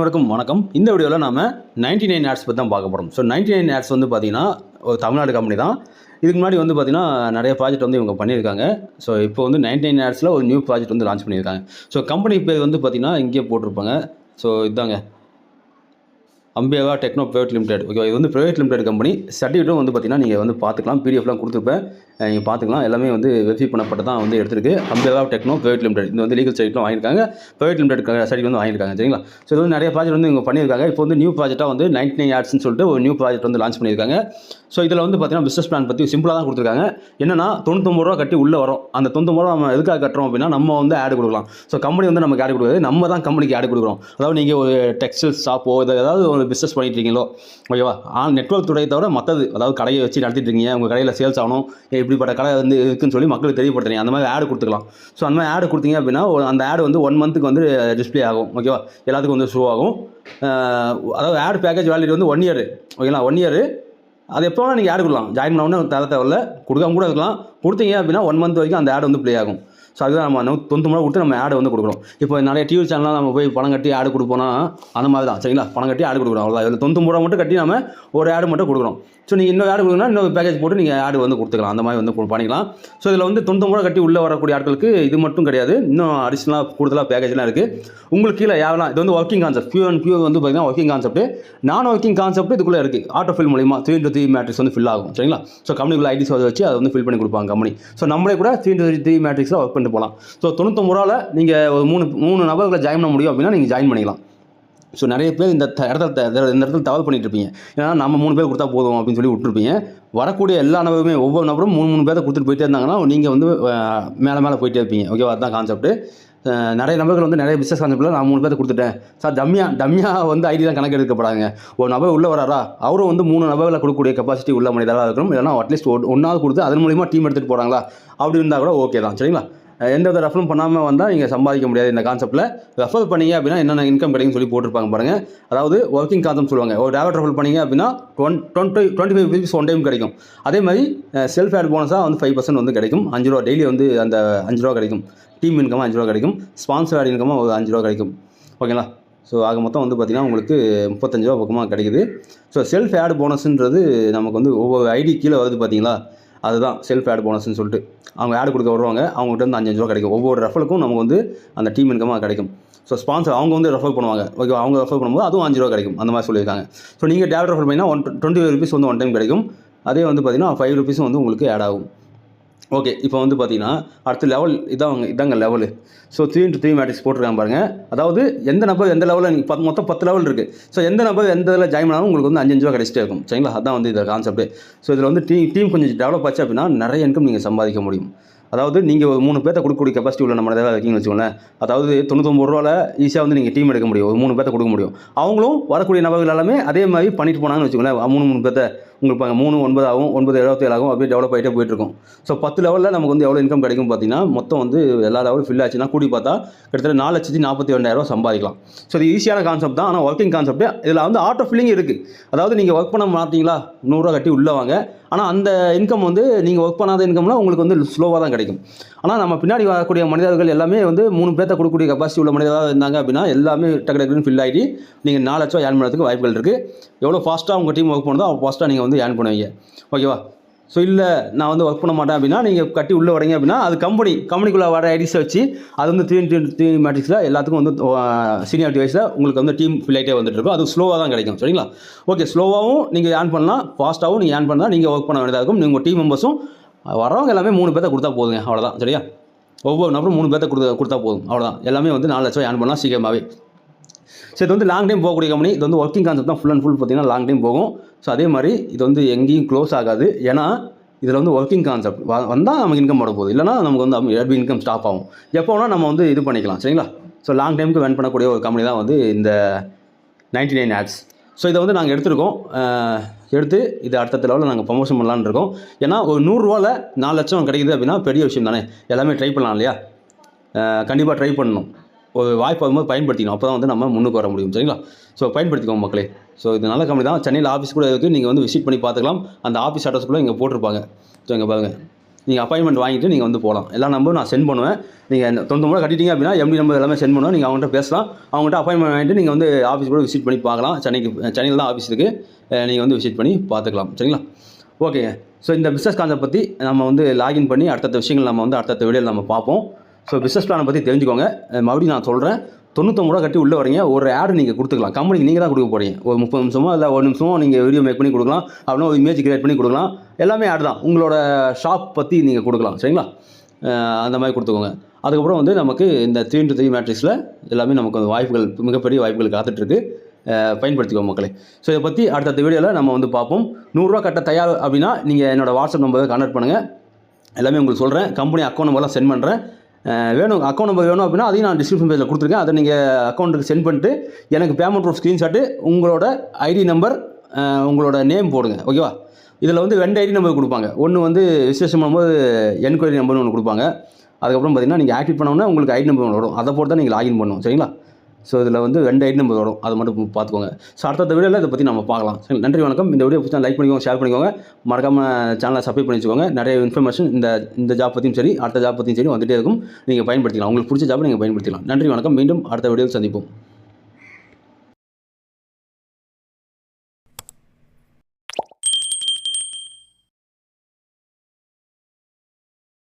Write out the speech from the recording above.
வணக்கம் வணக்கம். இந்த வீடியோவில் நாம் நைன்டி நைன் ஆட்ஸ் பற்றி தான் பார்க்க போகிறோம் ஸோ 99 நைன் ஆட்ஸ் வந்து பார்த்தீங்கன்னா ஒரு தமிழ்நாடு கம்பெனி தான். இதுக்கு முன்னாடி வந்து பார்த்தீங்கன்னா நிறைய ப்ராஜெக்ட் வந்து இவங்க பண்ணியிருக்காங்க. ஸோ இப்போ வந்து 99 நைன் ஆட்ஸில் ஒரு நியூ ப்ராஜெக்ட் வந்து லான்ச் பண்ணியிருக்காங்க. ஸோ கம்பெனி பேர் வந்து பார்த்தீங்கன்னா இங்கே போட்டிருப்பாங்க. ஸோ இதாங்க. அம்பியாவா டெக்னோ ப்ரைவேட் லிமிடெட் ஓகே இது வந்து ப்ரைவேட் லிமிடெட் கம்பெனி சர்டிஃபிகேட்டும் வந்து பார்த்தீங்கன்னா நீங்கள் வந்து பார்த்துக்கலாம். பிடிஎஃப்லாம் கொடுத்துருப்பேன். நீங்கள் பார்த்துக்கலாம் எல்லாமே வந்து வெரிஃபை பண்ணப்பட்டு தான் வந்து எடுத்திருக்கு. அம்பேவா டெக்னோ ப்ரைவேட் லிமிடெட் இது வந்து லீகல் சைட்லாம் வாங்கியிருக்காங்க. ப்ரைவேட் லிமிடெட் சைட் வந்து வாங்கியிருக்காங்க. சரிங்களா? ஸோ இது வந்து நிறைய ப்ராஜெக்ட் வந்து இவங்க பண்ணியிருக்காங்க. இப்போ வந்து நியூ ப்ராஜெக்ட்டாக வந்து நைன்டி நைன் ஆட்ஸ்னு சொல்லிட்டு ஒரு நியூ ப்ராஜெக்ட் வந்து லான்ச் பண்ணியிருக்காங்க. ஸோ இதில் வந்து பார்த்தீங்கன்னா பிஸ்னஸ் பிளான் பற்றி சிம்பிளாக தான் கொடுத்துருக்காங்க. என்னன்னா தொண்ணூத்தொம்பது ரூபா கட்டி உள்ளே வரும். அந்த தொண்ணூத்தொம்பது ரூபா நம்ம எதுக்காக கட்டுறோம் அப்படின்னா நம்ம வந்து ஆடு கொடுக்கலாம். ஸோ கம்பெனி வந்து நமக்கு ஆடு கொடுக்குறது நம்ம தான் கம்பெனிக்கு ஆடு கொடுக்குறோம். அதாவது நீங்கள் ஒரு டெக்ஸ்டைல் ஷாப்போ இதை ஏதாவது ஒரு பிஸ்னஸ் பண்ணிட்டு இருக்கீங்களோ ஓகேவா ஆ நெட்ஒர்க் துறையை தவிர மற்றது அதாவது கடையை வச்சு நடத்திட்டு இருக்கீங்க உங்கள் கடையில் சேல்ஸ் ஆகணும் இப்படிப்பட்ட கடை வந்து இருக்குன்னு சொல்லி மக்களுக்கு தெரியப்படுத்துறீங்க. அந்த மாதிரி ஆடு கொடுத்துக்கலாம். ஸோ அந்த மாதிரி ஆடு கொடுத்தீங்க அப்படின்னா அந்த ஆடு வந்து ஒன் மந்த்துக்கு வந்து டிஸ்பிளே ஆகும். ஓகேவா எல்லாத்துக்கும் வந்து ஷோ ஆகும். அதாவது ஆடு பேக்கேஜ் வேலிடி வந்து ஒன் இயர் ஓகேங்களா ஒன் இயர் அது எப்போ வேணால் நீங்கள் ஆடு கொடுக்கலாம். ஜாயின் பண்ண உடனே தர தேவையில்ல. கொடுக்காம கூட இருக்கலாம். கொடுத்தீங்க அப்படின்னா ஒன் மந்த் வரைக்கும் அந்த ஆடு வந்து ப்ளே ஆகும். ஸோ அதுதான் நம்ம நூ- தொண்ணூறு ரூபா கொடுத்து நம்ம ஆடு வந்து கொடுக்குறோம். இப்போ நிறைய டிவி சேனல்லாம் நம்ம போய் பணம் கட்டி ஆடு கொடுப்போம்னா அந்த மாதிரி தான். சரிங்களா? பணம் கட்டி ஆடு கொடுக்குறோம். அவ்வளோதான் இதில் தொண்ணூறு ரூபா மட்டும் கட்டி நம்ம ஒரு ஆடு மட்டும் கொடுக்குறோம். ஸோ நீங்கள் இன்னொரு ஆடு கொடுக்கணும் இன்னொரு பேக்கேஜ் போட்டு நீங்கள் ஆடு வந்து கொடுத்துக்கலாம். அந்த மாதிரி வந்து பண்ணிக்கலாம். ஸோ இதில் வந்து தொண்ணூறு ரூபா கட்டி உள்ளே வரக்கூடிய ஆட்களுக்கு இது மட்டும் கிடையாது. இன்னும் அடிஷ்னலாக கூடுதலாக பேக்கேஜ்லாம் இருக்குது உங்களுக்கு கீழே யாரெல்லாம் இது வந்து working concept few and few வந்து பார்த்தீங்கன்னா working concept non working concept இதுக்குள்ளே இருக்குது ஆட்டோ ஃபில் மூலியமாக த்ரீ இன்ட்டு த்ரீ மேட்ரிக்ஸ் வந்து ஃபில் ஆகும். சரிங்களா? ஸோ கம்பெனிக்குள்ள ஐடிஸ் வச்சு அதை வந்து ஃபில் பண்ணி கொடுப்பாங்க கம்பெனி ஸோ நம்மளே கூட த்ரீ இன்ட்டு த்ரீ மேட்ரிக்ஸில் ஒர்க் பண்ணிட்டு போகலாம். ஸோ தொண்ணூத்தொம்பது ரூபாவில் நீங்கள் ஒரு மூணு மூணு நபர்களை ஜாயின் பண்ண முடியும் அப்படின்னா நீங்கள் ஜாயின் பண்ணிக்கலாம். ஸோ நிறைய பேர் இந்த இடத்துல இந்த இடத்துல தவறு பண்ணிட்டு இருப்பீங்க ஏன்னா நம்ம மூணு பேர் கொடுத்தா போதும் அப்படின்னு சொல்லி விட்டுருப்பீங்க. வரக்கூடிய எல்லா நபருமே ஒவ்வொரு நபரும் மூணு மூணு பேரை கொடுத்துட்டு போயிட்டே இருந்தாங்கன்னா நீங்கள் வந்து மேலே மேலே போயிட்டே இருப்பீங்க. ஓகேவா அதுதான் கான்செப்ட் நிறைய நபர்கள் வந்து நிறைய பிஸ்னஸ் கான்செப்டில் நான் மூணு பேரை கொடுத்துட்டேன். சார் டம்மியா டம்யா வந்து ஐடியா கணக்கு எடுக்கப்படாங்க ஒரு நபர் உள்ளே வராரா? அவரும் வந்து மூணு நபர்களை கொடுக்கக்கூடிய கெப்பாசிட்டி உள்ள மனிதராக இருக்கணும். இல்லைனா அட்லீஸ்ட் ஒன்றாவது கொடுத்து அதன் மூலிமா டீம் எடுத்துகிட்டு போகிறாங்களா அப்படி இருந்தால் கூட ஓகே தான். சரிங்களா? எந்த வித ரெஃபரும் பண்ணாமல் வந்தால் நீங்கள் சம்பாதிக்க முடியாது இந்த கான்செப்ட்டில் ரெஃபர் பண்ணீங்க அப்படின்னா என்னென்ன இன்கம் கிடைக்கும்னு சொல்லி போட்டிருப்பாங்க பாருங்கள் அதாவது ஒர்க்கிங் கான்செப்ட் சொல்லுவாங்க. ஒரு டேவட் ரெஃபர் பண்ணீங்க அப்படின்னா டுவென் twenty twenty five rupees one time கிடைக்கும். அதே மாதிரி செல்ஃப் ஆட் போனஸாக வந்து ஃபைவ் பர்சன்ட் வந்து கிடைக்கும். அஞ்சு ரூபா டெய்லி வந்து அந்த அஞ்சு ரூபா கிடைக்கும். டீம் இன்கமாக அஞ்சு ரூபா கிடைக்கும். ஸ்பான்சர் ஆட் இன்கமாக ஒரு அஞ்சு ரூபா கிடைக்கும். ஓகேங்களா ஸோ ஆக மொத்தம் வந்து பார்த்திங்கன்னா உங்களுக்கு முப்பத்தஞ்சு ரூபா பக்கமாக கிடைக்குது. ஸோ செல்ஃப் ஆட் போனஸ்ன்றது நமக்கு வந்து ஒவ்வொரு ஐடி கீழே வருது பார்த்தீங்களா அதுதான் செல்ஃப் ஆட் போனஸ்னு சொல்லிட்டு. அவங்க ஆட் கொடுக்க வருவாங்க அவங்ககிட்ட வந்து அஞ்சு ரூபா கிடைக்கும். ஒவ்வொரு ரெஃபலுக்கும் நமக்கு வந்து அந்த டீம் இன்கமாக கிடைக்கும். ஸோ ஸ்பான்சர் அவங்க வந்து ரெஃபர் பண்ணுவாங்க. ஓகே அவங்க ரெஃபர் பண்ணும்போது அதுவும் அஞ்சு ரூபா கிடைக்கும். அந்த மாதிரி சொல்லியிருக்காங்க. ஸோ நீங்கள் டேரக்ட் ரெஃபர் பண்ணிங்கன்னா ஒன் டுவெண்ட்டி ருபீஸ் வந்து ஒன் டைம் கிடைக்கும். அதே வந்து பார்த்தீங்கன்னா ஃபைவ் ருபீஸும் வந்து உங்களுக்கு ஆட் ஆகும். ஓகே இப்போ வந்து பார்த்தீங்கன்னா அடுத்த லெவல் இதான் இதாங்க level so three into three matrix போட்டிருக்காங்க பாருங்கள் அதாவது எந்த நபர் எந்த லெவலில் நீங்கள் பத்து மொத்தம் பத்து லெவல் இருக்குது ஸோ எந்த நபர் எந்த இதில் ஜாயின் பண்ணாலும் உங்களுக்கு வந்து அஞ்சஞ்சு அஞ்சு ரூபா கிடைச்சிட்டே இருக்கும். சரிங்களா? அதான் வந்து இதில் கான்செப்ட் ஸோ இதில் வந்து டீம் டீம் கொஞ்சம் டெவலப் ஆச்சு அப்படின்னா நிறைய இன்கம் நீங்கள் சம்பாதிக்க முடியும். அதாவது நீங்கள் ஒரு மூணு பேர்த்த கொடுக்கக்கூடிய கெப்பாசிட்டி உள்ள நம்ம ஏதாவது இருக்கீங்கன்னு வச்சுக்கோங்களேன். அதாவது தொண்ணூத்தொம்பது ரூபாவில் ஈஸியாக வந்து நீங்கள் டீம் எடுக்க முடியும். ஒரு மூணு பேர்த்த கொடுக்க முடியும். அவங்களும் வரக்கூடிய நபர்கள் எல்லாமே அதே மாதிரி பண்ணிட்டு போனாங்கன்னு வச்சுக்கோங்களேன். மூணு மூணு பேர்த்த உங்களுக்கு மூணு ஒன்பது ஆகும் ஒன்பது எழுபத்தேழு ஆகும் அப்படியே டெவலப் ஆகிட்டே போயிட்டுருக்கும். ஸோ பத்து லெவலில் நமக்கு வந்து எவ்வளோ இன்கம் கிடைக்கும் பார்த்தீங்கன்னா மொத்தம் வந்து எல்லா லெவலும் ஃபில் ஆச்சுன்னா கூடி பார்த்தா கிட்டத்தட்ட நாலு லட்சத்தி நாற்பத்தி ரெண்டாயிரம் சம்பாதிக்கலாம். ஸோ இது ஈஸியான கான்செப்ட் தான். ஆனால் ஒர்க்கிங் கான்செப்ட் இதில் வந்து ஆட்டோ ஃபில்லிங் இருக்குது அதாவது நீங்கள் ஒர்க் பண்ண மாட்டீங்களா? நூறுரூவா கட்டி உள்ளே வாங்க. ஆனால் அந்த இன்கம் வந்து நீங்கள் ஒர்க் பண்ணாத இன்கம்லாம் உங்களுக்கு வந்து ஸ்லோவாக தான் கிடைக்கும். ஆனால் நம்ம பின்னாடி வரக்கூடிய மனிதர்கள் எல்லாமே வந்து மூணு பேர்த்த கொடுக்கக்கூடிய கெப்பாசிட்டி உள்ள மனிதராக இருந்தாங்க அப்படின்னா எல்லாமே டக்கு டக்குன்னு ஃபில் ஆகிட்டு நீங்கள் நாலு லட்சம் ஏன் பண்ணுறதுக்கு வாய்ப்புகள் இருக்குது எவ்வளோ ஃபாஸ்ட்டாக உங்கள் டீம் ஒர்க் பண்ணுதோ அவ்வளோ ஃபாஸ்ட்டாக நீங்கள் வந்து ஏர்ன் பண்ணுவீங்க. ஓகேவா? ஸோ இல்லை நான் வந்து ஒர்க் பண்ண மாட்டேன் அப்படின்னா நீங்கள் கட்டி உள்ளே வரீங்க அப்படின்னா அது கம்பெனி கம்பெனிக்குள்ளே வர ஐடிஸை வச்சு அது வந்து த்ரீ த்ரீ த்ரீ மேட்ரிக்ஸில் எல்லாத்துக்கும் வந்து சீனியாரிட்டி வைஸில் உங்களுக்கு வந்து டீம் ஃபில் வந்துட்டு இருக்கும். அது ஸ்லோவாக தான் கிடைக்கும். சரிங்களா? ஓகே ஸ்லோவாகவும் நீங்கள் ஏர்ன் பண்ணலாம். ஃபாஸ்ட்டாகவும் நீங்கள் ஏர்ன் பண்ணால் நீங்கள் ஒர்க் பண்ண வேண்டியதாக இருக்கும். நீங்கள் டீம் மெம்பர்ஸும் வரவங்க எல்லாமே மூணு பேர்த்த கொடுத்தா போதுங்க. அவ்வளோதான் சரியா? ஒவ்வொரு நபரும் மூணு பேர்த்த கொடுத்தா கொடுத்தா போதும். அவ்வளோதான் எல்லாமே வந்து நாலு லட்சம் ஏர்ன் பண்ணலாம் சீக்கிரமாகவே சரி இது வந்து லாங் டைம் போகக்கூடிய கம்பெனி இது வந்து ஒர்க்கிங் கான்செப்ட் தான் ஃபுல் அண்ட் ஃபுல் பார்த்தீங்கன்னா லாங் டைம் போகும். ஸோ அதே மாதிரி இது வந்து எங்கேயும் க்ளோஸ் ஆகாது. ஏன்னா இதில் வந்து ஒர்க்கிங் கான்செப்ட் வந்தால் நமக்கு இன்கம் வர போகுது. இல்லைனா நமக்கு வந்து எப்படி இன்கம் ஸ்டாப் ஆகும். எப்போ வேணால் நம்ம வந்து இது பண்ணிக்கலாம். சரிங்களா? ஸோ லாங் டைமுக்கு வென் பண்ணக்கூடிய ஒரு கம்பெனி தான் வந்து இந்த நைன்டி நைன் ஆட்ஸ் ஸோ இதை வந்து நாங்கள் எடுத்திருக்கோம். எடுத்து இது அடுத்த லெவலில் நாங்கள் ப்ரொமோஷன் பண்ணலான்னு இருக்கோம். ஏன்னா ஒரு நூறுரூவாவில் நாலு லட்சம் கிடைக்குது அப்படின்னா பெரிய விஷயம் தானே. எல்லாமே ட்ரை பண்ணலாம் இல்லையா? கண்டிப்பாக ட்ரை பண்ணணும். ஒரு வாய்ப்பு வரும்போது பயன்படுத்திக்கணும். அப்போ தான் வந்து நம்ம முன்னுக்கு வர முடியும். சரிங்களா? ஸோ பயன்படுத்திக்கோங்க மக்களே. ஸோ இது நல்ல கம்பெனி தான். சென்னையில் ஆஃபீஸ் கூட இருக்குது நீங்கள் வந்து விசிட் பண்ணி பார்த்துக்கலாம். அந்த ஆஃபீஸ் அட்ரஸ் கூட இங்கே போட்டிருப்பாங்க. ஸோ இங்கே பாருங்கள் நீங்கள் அப்பாயின்மெண்ட் வாங்கிட்டு நீங்கள் வந்து போகலாம் எல்லா நம்பரும் நான் சென்ட் பண்ணுவேன். நீங்கள் தொண்ணூறு முறை கட்டிட்டீங்க அப்படின்னா எம்டி நம்பர் எல்லாமே சென்ட் பண்ணுவேன். நீங்கள் அவங்ககிட்ட பேசலாம். அவங்ககிட்ட அப்பாயின்மெண்ட் வாங்கிட்டு நீங்கள் வந்து ஆஃபீஸ் கூட விசிட் பண்ணி பார்க்கலாம். சென்னைக்கு சென்னையில் தான் ஆஃபீஸ் இருக்குது நீங்கள் வந்து விசிட் பண்ணி பார்த்துக்கலாம். சரிங்களா? ஓகேங்க ஸோ இந்த பிஸ்னஸ் கான்செப்ட் பற்றி நம்ம வந்து லாகின் பண்ணி அடுத்தடுத்த விஷயங்கள் நம்ம வந்து அடுத்தடுத்த வீடியோவில் நம்ம பார்ப்போம். ஸோ பிஸ்னஸ் பிளானை பற்றி தெரிஞ்சுக்கோங்க. மறுபடியும் நான் சொல்கிறேன் தொண்ணூத்தொம்பது ரூபா கட்டி உள்ளே வரீங்க ஒரு ஆடு நீங்கள் கொடுத்துக்கலாம். கம்பெனிக்கு நீங்கள் தான் கொடுக்க போகிறீங்க ஒரு முப்பது நிமிஷமோ இல்லை ஒரு நிமிஷமோ நீங்கள் வீடியோ மேக் பண்ணி கொடுக்கலாம். அப்படின்னா ஒரு இமேஜ் கிரியேட் பண்ணி கொடுக்கலாம். எல்லாமே ஆடு தான். உங்களோட ஷாப் பற்றி நீங்கள் கொடுக்கலாம். சரிங்களா? அந்த மாதிரி கொடுத்துக்கோங்க. அதுக்கப்புறம் வந்து நமக்கு இந்த த்ரீ இன்ட்டு த்ரீ மேட்ரிக்ஸில் எல்லாமே நமக்கு வந்து வாய்ப்புகள் மிகப்பெரிய வாய்ப்புகள் காத்துட்ருக்கு. பயன்படுத்திக்கோ மக்களே. ஸோ இதை பற்றி அடுத்தடுத்த வீடியோவில் நம்ம வந்து பார்ப்போம். நூறுரூவா கட்ட தயார் அப்படின்னா நீங்கள் என்னோடய வாட்ஸ்அப் நம்பரை கான்டாக்ட் பண்ணுங்கள் எல்லாமே உங்களுக்கு சொல்கிறேன் கம்பெனி அக்கௌண்ட் நம்பர்லாம் சென்ட் பண்ணுறேன் வேணும் அக்கௌண்ட் நம்பர் வேணும் அப்படின்னா அதையும் நான் டிஸ்கிரிப்ஷன் பேஜில் கொடுத்துருக்கேன். அதை நீங்கள் அக்கௌண்ட்டுக்கு சென்ட் பண்ணிட்டு எனக்கு பேமெண்ட் ப்ரூஃப் ஸ்க்ரீன்ஷாட்டு உங்களோட ஐடி நம்பர் உங்களோட நேம் போடுங்க. ஓகேவா இதில் வந்து ரெண்டு ஐடி நம்பர் கொடுப்பாங்க. ஒன்று வந்து விசேஷம் பண்ணும்போது என்கொயரி நம்பர்னு ஒன்று கொடுப்பாங்க. அதுக்கப்புறம் பார்த்தீங்கன்னா நீங்கள் ஆக்டிவ் பண்ணோன்னா உங்களுக்கு ஐடி நம்பர் வரும். அதை போட்டு தான் நீங்கள் லாகின் பண்ணணும். சரிங்களா? ஸோ இதில் வந்து ரெண்டு ஐடி நம்பர் வரும் அதை மட்டும் பார்த்துக்கோங்க ஸோ அடுத்த வீடியோவில் இதை பற்றி நம்ம பார்க்கலாம். சரி நன்றி வணக்கம். இந்த வீடியோ பிடிச்சா லைக் பண்ணிக்கோங்க ஷேர் பண்ணிக்கோங்க. மறக்காமல் சேனலை சப்ஸ்கிரைப் பண்ணி வச்சுக்கோங்க. நிறைய இன்ஃபர்மேஷன் இந்த இந்த ஜாப் பற்றியும் சரி அடுத்த ஜாப் பற்றியும் சரி வந்துகிட்டே இருக்கும். நீங்கள் பயன்படுத்திக்கலாம். உங்களுக்கு பிடிச்ச ஜாப் நீங்கள் பயன்படுத்திக்கலாம். நன்றி வணக்கம். மீண்டும் அடுத்த வீடியோவில் சந்திப்போம்.